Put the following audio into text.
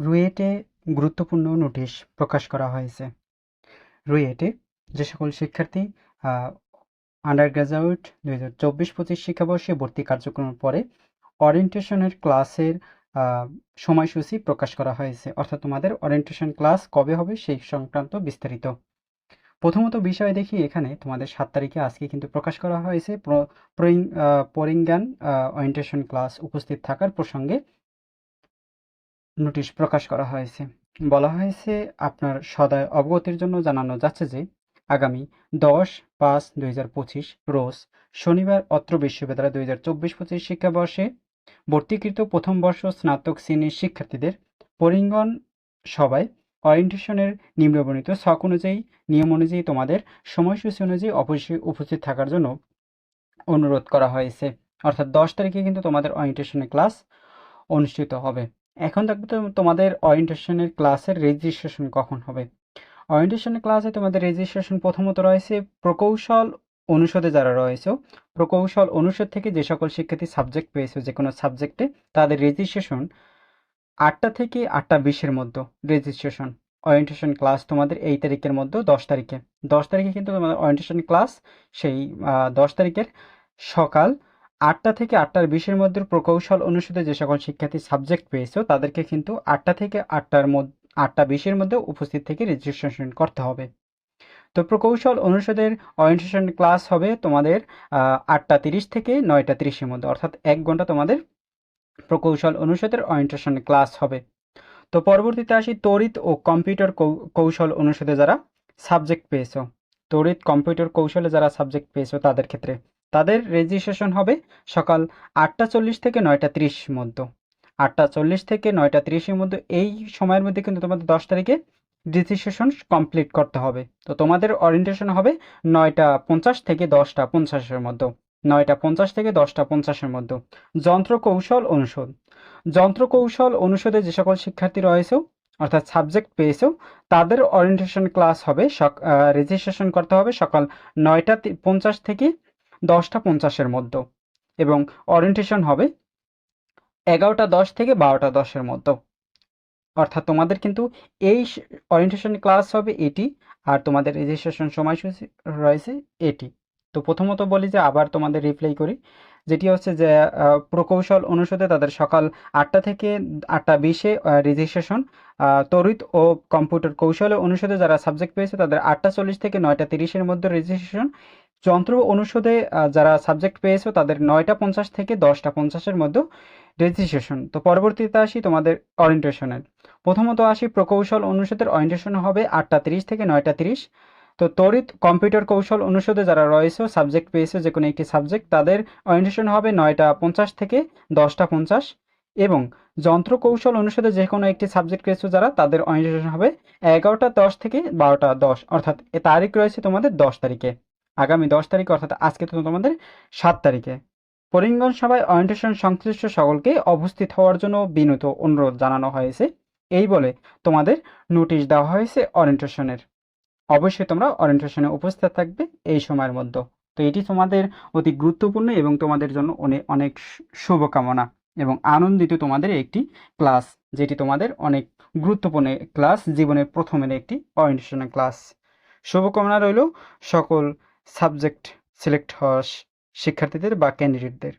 রুয়েটে গুরুত্বপূর্ণ নোটিশ প্রকাশ করা হয়েছে। রুয়েটে যে সকল শিক্ষার্থী আন্ডার গ্রাজুয়েট দুই হাজার চব্বিশ পঁচিশ শিক্ষাবর্ষে ভর্তি কার্যক্রমের পরে অরিয়েন্টেশনের ক্লাসের সময়সূচি প্রকাশ করা হয়েছে। অর্থাৎ তোমাদের অরিয়েন্টেশন ক্লাস কবে হবে সেই সংক্রান্ত বিস্তারিত। প্রথমত বিষয় দেখি এখানে তোমাদের সাত তারিখে আজকে কিন্তু প্রকাশ করা হয়েছে। প্র- প্রইং- পরিজ্ঞান অরিয়েন্টেশন ক্লাস উপস্থিত থাকার প্রসঙ্গে নোটিশ প্রকাশ করা হয়েছে। বলা হয়েছে, আপনার সদয় অবগতির জন্য জানানো যাচ্ছে যে, আগামী দশ পাঁচ দুই রোজ শনিবার অত্র বিশ্ববিদ্যালয় দুই হাজার চব্বিশ পঁচিশ শিক্ষাবর্ষে ভর্তিকৃত প্রথম বর্ষ স্নাতক শ্রেণির শিক্ষার্থীদের পরিঙ্গন সভায় অরিয়েন্টেশনের নিম্নবর্ণিত ছক অনুযায়ী, নিয়ম অনুযায়ী তোমাদের সময়সূচি অনুযায়ী অবশ্যই উপস্থিত থাকার জন্য অনুরোধ করা হয়েছে। অর্থাৎ দশ তারিখে কিন্তু তোমাদের অরিয়েন্টেশনের ক্লাস অনুষ্ঠিত হবে। এখন দেখবে তো তোমাদের অরিয়েন্টেশনের ক্লাসের রেজিস্ট্রেশন কখন হবে? অরিয়েন্টেশনের ক্লাসে তোমাদের রেজিস্ট্রেশন প্রথমত রয়েছে প্রকৌশল অনুষদে যারা রয়েছে, প্রকৌশল অনুষদ থেকে যে সকল শিক্ষার্থী সাবজেক্ট পেয়েছে যে কোনো সাবজেক্টে তাদের রেজিস্ট্রেশন আটটা থেকে আটটা বিশের মধ্যে রেজিস্ট্রেশন অরিয়েন্টেশন ক্লাস তোমাদের এই তারিখের মধ্যে দশ তারিখে। দশ তারিখে কিন্তু তোমাদের অরিয়েন্টেশন ক্লাস সেই দশ তারিখের সকাল আটটা থেকে আটটার বিশের মধ্যে প্রকৌশল অনুষদে যে সকল শিক্ষার্থী সাবজেক্ট পেয়েছ, তাদেরকে কিন্তু আটটা থেকে আটটার মধ্যে আটটা বিশের মধ্যে উপস্থিত থেকে রেজিস্ট্রেশন করতে হবে। তো প্রকৌশল অনুষদের অরিয়েন্টেশন ক্লাস হবে তোমাদের আটটা তিরিশ থেকে নয়টা তিরিশের মধ্যে, অর্থাৎ এক ঘণ্টা তোমাদের প্রকৌশল অনুষদের অরিয়েন্টেশন ক্লাস হবে। তো পরবর্তীতে আসি তড়িৎ ও কম্পিউটার কৌশল অনুষদে যারা সাবজেক্ট পেয়েছ। তড়িৎ কম্পিউটার কৌশলে যারা সাবজেক্ট পেয়েছ তাদের ক্ষেত্রে। তাদের রেজিস্ট্রেশন হবে সকাল আটটা চল্লিশ থেকে নয়টা তিরিশ মধ্যে। আটটা চল্লিশ থেকে নয়টা তিরিশের মধ্যে, এই সময়ের মধ্যে কিন্তু তোমাদের দশ তারিখে রেজিস্ট্রেশন কমপ্লিট করতে হবে। তো তোমাদের অরিয়েন্টেশন হবে নয়টা পঞ্চাশ থেকে দশটা পঞ্চাশের মধ্যে। নয়টা পঞ্চাশ থেকে দশটা পঞ্চাশের মধ্যে। যন্ত্র কৌশল অনুষদ। যন্ত্র কৌশল অনুষদে যে সকল শিক্ষার্থী রয়েছে, অর্থাৎ সাবজেক্ট পেয়েছ, তাদের অরিয়েন্টেশন ক্লাস হবে রেজিস্ট্রেশন করতে হবে সকাল নয়টা পঞ্চাশ থেকে দশটা পঞ্চাশের মধ্যে এবং অরিয়েন্টেশন হবে এগারোটা দশ থেকে বারোটা দশের মধ্যে। অর্থাৎ তোমাদের কিন্তু এই অরিয়েন্টেশন ক্লাস হবে এটি আর তোমাদের রেজিস্ট্রেশন সময়সূচি রয়েছে এটি। তো প্রথমত বলি যে আবার তোমাদের রিপ্লাই করি, যেটি হচ্ছে যে প্রকৌশল অনুষদে তাদের সকাল আটটা থেকে আটটা বিশে রেজিস্ট্রেশন তড়িৎ ও কম্পিউটার কৌশল অনুষদে যারা সাবজেক্ট পেয়েছে তাদের আটটা চল্লিশ থেকে নয়টা তিরিশের মধ্যে রেজিস্ট্রেশন যন্ত্র অনুষদে যারা সাবজেক্ট পেয়েছ তাদের নয়টা পঞ্চাশ থেকে দশটা পঞ্চাশের মধ্যে রেজিস্ট্রেশন তো পরবর্তীতে আসি তোমাদের অরিয়েন্টেশনের প্রথমত আসি প্রকৌশল অনুষদের অরিয়েন্টেশন হবে আটটা তিরিশ থেকে নয়টা তিরিশ। তো তড়িৎ কম্পিউটার কৌশল অনুষদে যারা রয়েছে সাবজেক্ট পেয়েছে যে কোনো একটি সাবজেক্ট তাদের অরিয়েন্টেশন হবে নয়টা পঞ্চাশ থেকে দশটা পঞ্চাশ। এবং যন্ত্র কৌশল অনুষদে যে কোনো একটি সাবজেক্ট পেয়েছ যারা, তাদের অরিয়েন্টেশন হবে এগারোটা দশ থেকে বারোটা দশ। অর্থাৎ এ তারিখ রয়েছে তোমাদের দশ তারিখে। আগামী দশ তারিখ, অর্থাৎ আজকে তো তোমাদের সাত তারিখে। পরিঙ্গন সভায় অরিয়েন্টেশন সংশ্লিষ্ট সকলকে উপস্থিত হওয়ার জন্য বিনীত অনুরোধ জানানো হয়েছে। এই বলে তোমাদের নোটিশ দেওয়া হয়েছে অরিয়েন্টেশনের। অবশ্যই তোমরা অরিয়েন্টেশনে উপস্থিত থাকবে এই সময়ের মধ্যে। তো এটি তোমাদের অতি গুরুত্বপূর্ণ এবং তোমাদের জন্য অনেক অনেক শুভকামনা এবং আনন্দিত তোমাদের একটি ক্লাস, যেটি তোমাদের অনেক গুরুত্বপূর্ণ ক্লাস, জীবনের প্রথমের একটি অরিয়েন্টেশনের ক্লাস। শুভকামনা রইল সকল সাবজেক্ট সিলেক্ট হওয়া শিক্ষার্থীদের বা ক্যান্ডিডেটদের